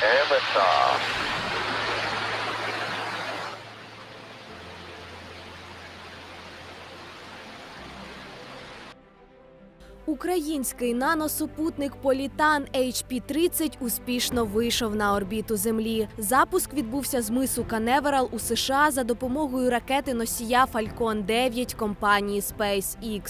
liftoff. Український наносупутник Політан HP-30 успішно вийшов на орбіту Землі. Запуск відбувся з мису Каневерал у США за допомогою ракети носія Falcon 9 компанії SpaceX.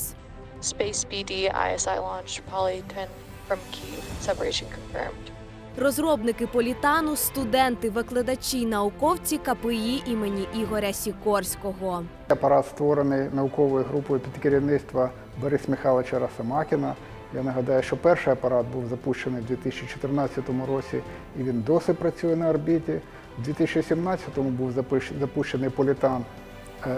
Space BD ISI launch Poly 10 from Kyiv. Separation confirmed. Розробники Політану студенти, викладачі, науковці КПІ імені Ігоря Сікорського. Апарат створений науковою групою під керівництва Бориса Михайловича Расамакіна. Я нагадаю, що перший апарат був запущений у 2014 році і він досі працює на орбіті. У 2017 був запущ- запущений Політан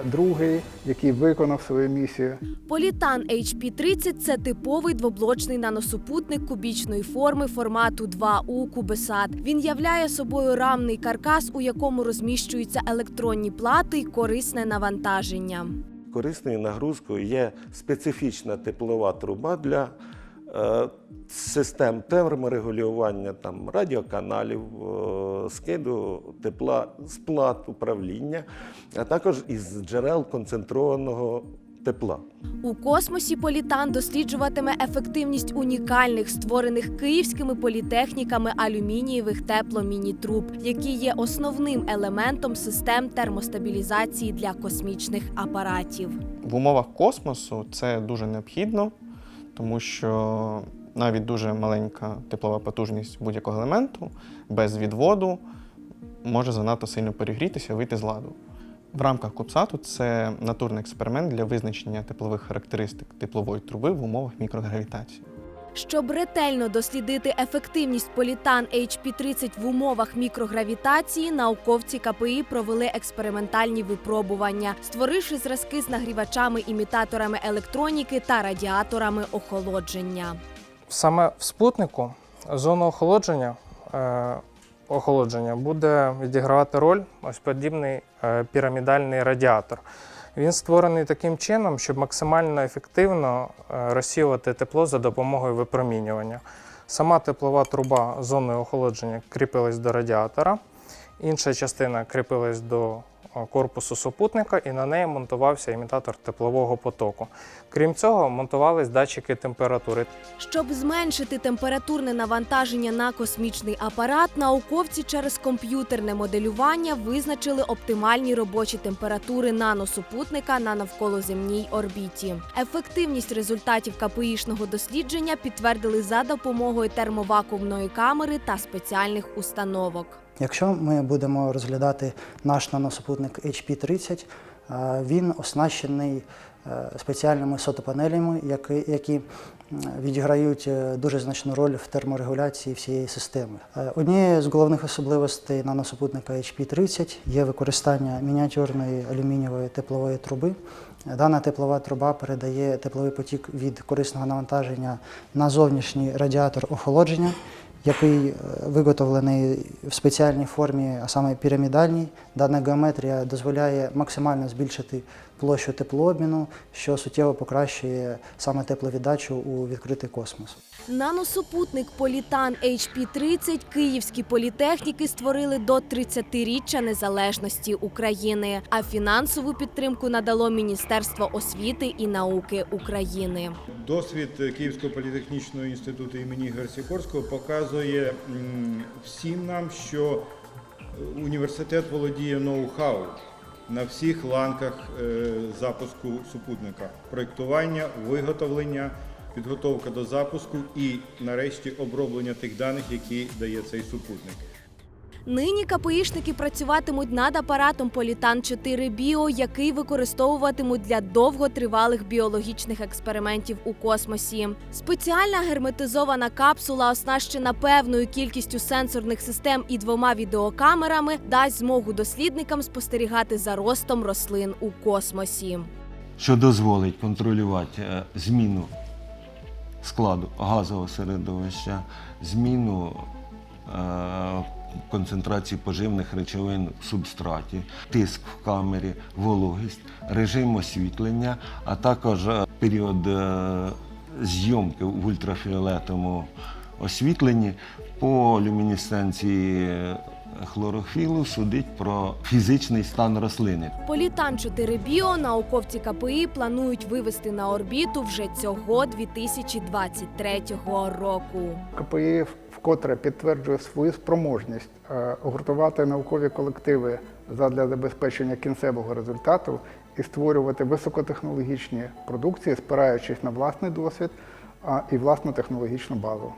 другий, який виконав свою місію. Політан HP-30 – це типовий двоблочний наносупутник кубічної форми формату 2У Кубесат. Він являє собою рамний каркас, у якому розміщуються електронні плати й корисне навантаження. Корисною нагрузкою є специфічна теплова труба для е, систем терморегулювання, там, радіоканалів, е, скиду тепла з плат управління, а також із джерел концентрованого тепла. У космосі Політан досліджуватиме ефективність унікальних, створених київськими політехніками алюмінієвих тепломінітруб, які є основним елементом систем термостабілізації для космічних апаратів. В умовах космосу це дуже необхідно, тому що навіть дуже маленька теплова потужність будь-якого елементу без відводу може занадто сильно перегрітися вийти з ладу. В рамках Кубсату це натурний експеримент для визначення теплових характеристик теплової труби в умовах мікрогравітації. Щоб ретельно дослідити ефективність політан HP-30 в умовах мікрогравітації, науковці КПІ провели експериментальні випробування, створивши зразки з нагрівачами-імітаторами електроніки та радіаторами охолодження. Саме в спутнику зону охолодження, е, охолодження буде відігравати роль ось подібний е, пірамідальний радіатор. Він створений таким чином, щоб максимально ефективно е, розсіювати тепло за допомогою випромінювання. Сама теплова труба зоною охолодження кріпилась до радіатора, інша частина кріпилась до корпусу супутника, і на неї монтувався імітатор теплового потоку. Крім цього, монтувались датчики температури. Щоб зменшити температурне навантаження на космічний апарат, науковці через комп'ютерне моделювання визначили оптимальні робочі температури наносупутника на навколоземній орбіті. Ефективність результатів КПІшного дослідження підтвердили за допомогою термовакуумної камери та спеціальних установок. Якщо ми будемо розглядати наш наносупутник HP-30, е, він оснащений е, спеціальними сотопанелями, які, відіграють е, дуже значну роль в терморегуляції всієї системи. Однією з головних особливостей наносупутника HP-30 є використання мініатюрної алюмінієвої теплової труби. Дана теплова труба передає тепловий потік від корисного навантаження на зовнішній радіатор охолодження який е, виготовлений в спеціальній формі, а саме пірамідальній. Дана геометрія дозволяє максимально збільшити площу теплообміну, що суттєво покращує саме тепловіддачу у відкритий космос. Наносупутник Політан HP-30 київські політехніки створили до 30-річчя незалежності України, а фінансову підтримку надало Міністерство освіти і науки України. Досвід Київського політехнічного інституту імені Ігоря Сікорського показує всім нам, що університет володіє ноу-хау на всіх ланках е, запуску супутника: проєктування, виготовлення, підготовка до запуску і, нарешті, оброблення тих даних, які дає цей супутник. Нині КПІшники працюватимуть над апаратом Політан 4 Біо, який використовуватимуть для довготривалих біологічних експериментів у космосі. Спеціальна герметизована капсула, оснащена певною кількістю сенсорних систем і двома відеокамерами, дасть змогу дослідникам спостерігати за ростом рослин у космосі. що дозволить контролювати е, зміну складу газового середовища, зміну е, концентрації поживних речовин в субстраті, тиск в камері, вологість, режим освітлення, а також е, період е, зйомки в ультрафіолетовому освітленні по люмінесценції е, хлорофілу судить про фізичний стан рослини. Політан 4 Біо науковці КПІ планують вивести на орбіту вже цього 2023 року. КПІ вкотре підтверджує свою спроможність е, гуртувати наукові колективи задля забезпечення кінцевого результату і створювати високотехнологічні продукції, спираючись на власний досвід а, і власну технологічну базу.